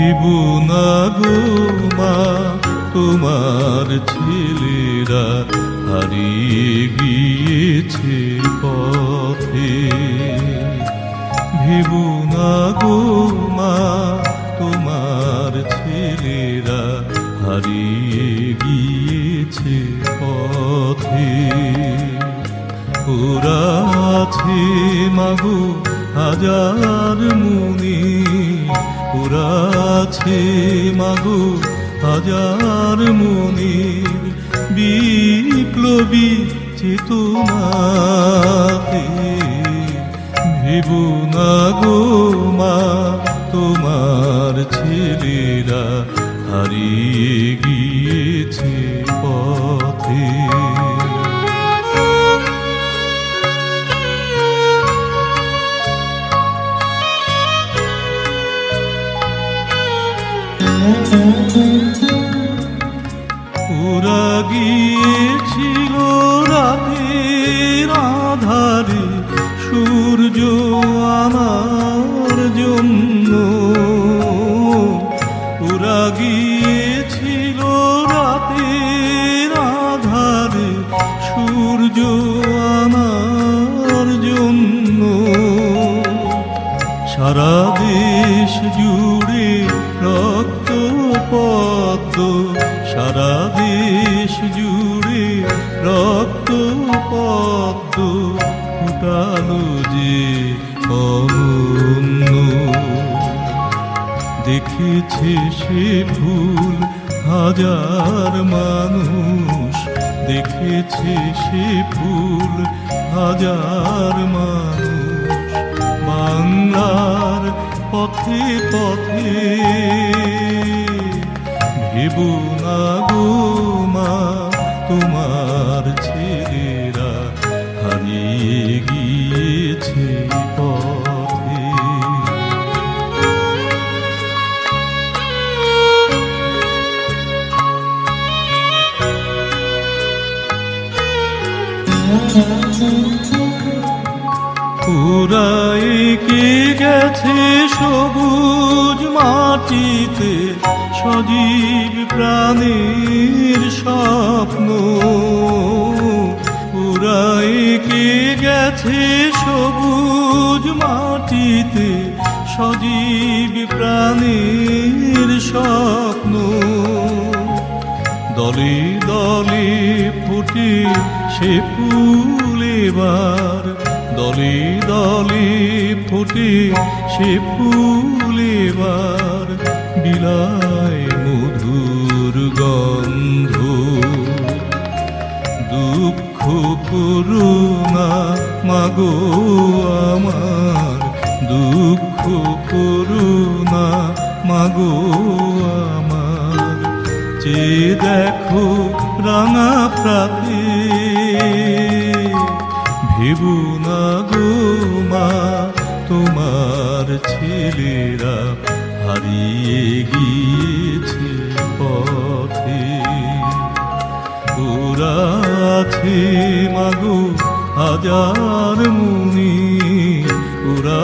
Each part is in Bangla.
ত্রিভুনাগো মা, তোমার ছেলেরা হারিয়ে গিয়েছে পথে। ভিবুনাগো মা, তোমার ছেলেরা হারিয়ে গিয়েছে পথে। ওরা আছে মাগো হাজার মুনি ওরা আছে মাগো হাজার মুনির বিপ্লবী চেতনাতে। ভেবো না গো মা, তোমার ছেলেরা হারিয়ে গিয়েছে পথে। ওরা গিয়েছিল রাতের আধারে, সূর্য আনার জন্য। ওরা গিয়েছিল রাতের আধারে, সূর্য জন্য। সারা দেশ জুড়ে রক্ত পদ্ম সারা দেশ জুড়ে রক্ত পদ্ম ফুটালো যে দেখেছে সে ফুল হাজার মানুষ। দেখেছে সে ফুল হাজার মানুষ। বাংলার পথে পথে না গো তোমার ছেলেরা হারিয়ে গিয়েছে পথে। পুরাই কে গেছে সবুজ মাটিতে সজীব প্রাণীর স্বপ্ন। পুরাই কে গেছে সবুজ মাটিতে সজীব প্রাণীর স্বপ্ন। দলে দলে ফুটে সে ফুল এবার। দলে দলে ফুটে সে ফুল এবার। করুণা মাগো আমার দুঃখ করুণা মাগো আমার। যে দেখো রাঙা প্রাতে, ভেবু না গো মা, তোমার ছেলেরা হারিয়ে গিয়েছে আছে মাগো, হাজার মুনি ওরা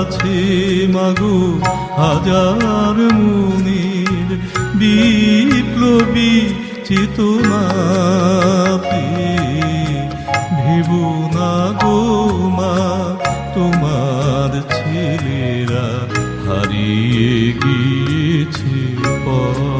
আছে মাগো, হাজার মুনির বিপ্লবী চেতনাতে ভেবো না গো মা, তোমার ছেলেরা হারিয়ে গিয়েছে পথ।